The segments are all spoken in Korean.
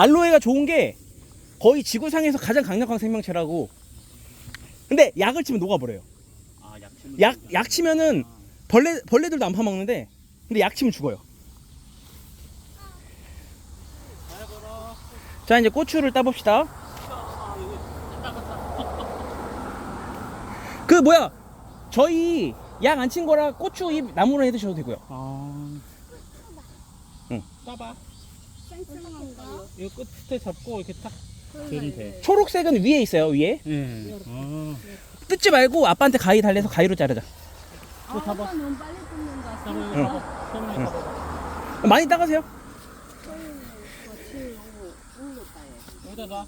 알로에가 좋은 게 거의 지구상에서 가장 강력한 생명체라고. 근데 약을 치면 녹아버려요. 아, 약치는 약, 약 치면은 벌레, 벌레들도 안 파먹는데, 근데 약 치면 죽어요. 자, 이제 고추를 따봅시다. 아. 그, 뭐야, 저희 약 안 친 거라 고추 잎 나무로 해 드셔도 되고요. 아. 응. 따봐. 이거 끝에 잡고 이렇게 딱 들면 돼. 초록색은 위에 있어요, 위에. 예. 아. 뜯지 말고 아빠한테 가위 달래서 가위로 자르자. 아, 아빠 너무 빨리. 잡아. 손으로 잡아. 많이 따가세요. 여기다.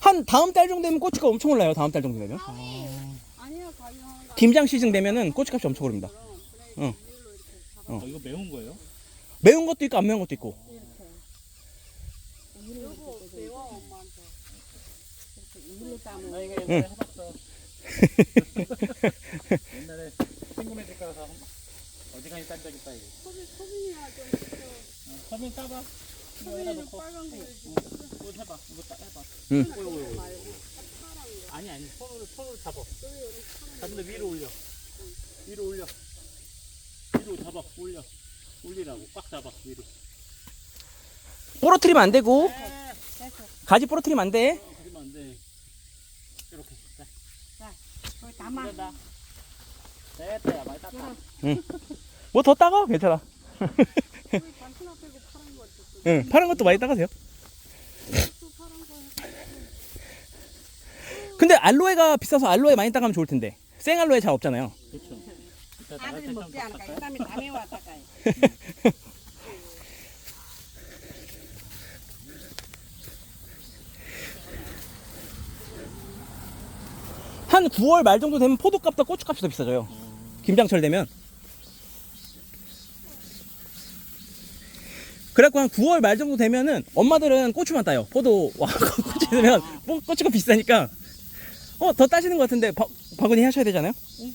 한 다음 달 정도 되면 고추가 엄청 올라요, 다음 달 정도 되면. 아니야. 김장 시즌 되면은 고추값이 엄청 오릅니다. 응. 어, 이거 매운 거예요? 매운 것도 있고 안 매운 것도 있고. 여보 배워 엄마한테. 이렇게 따면 나 이거 옛날에 해봤어. 옛날에 친구네 집 가서 어지간히 딴적 있다 이거. 소빈 소빈이야 좀. 어, 서민 따봐. 이거 여기다 소빈이는 놓고. 빨간 거 응, 이거 해봐. 이거 따 해봐. 응. 이거, 이거, 이거. 말고 파란 거. 아니 아니 손으로 손으로 잡아. 잡는데 위로 올려. 위로 올려. 위로 잡아 올려. 올리라고 꽉 잡아 위로. 부러뜨리면 안 되고 에, 됐어. 가지 부러뜨리면 안 돼. 어, 그러면 안 돼. 이렇게. 자, 거기 담아. 됐다 야 많이 땄다. 뭐더 따가? 괜찮아. 거기 단순 앞에고 파란 거 있었어. 응, 파란 것도 많이 따가세요. 또 파란 거 해. 근데 알로에가 비싸서 알로에 많이 따가면 좋을 텐데. 생 알로에 잘 없잖아요. 그렇죠. 아들이 먹지 않을까? 이 다음에 담에 왔다가. 한 9월 말 정도 되면 포도값도 고추값이 더 비싸져요. 김장철 되면. 그래갖고 한 9월 말 정도 되면은 엄마들은 고추만 따요. 포도 와 고추 있으면 뭐 고추가 비싸니까 어 더 따시는 것 같은데 바, 바구니 하셔야 되잖아요. 응.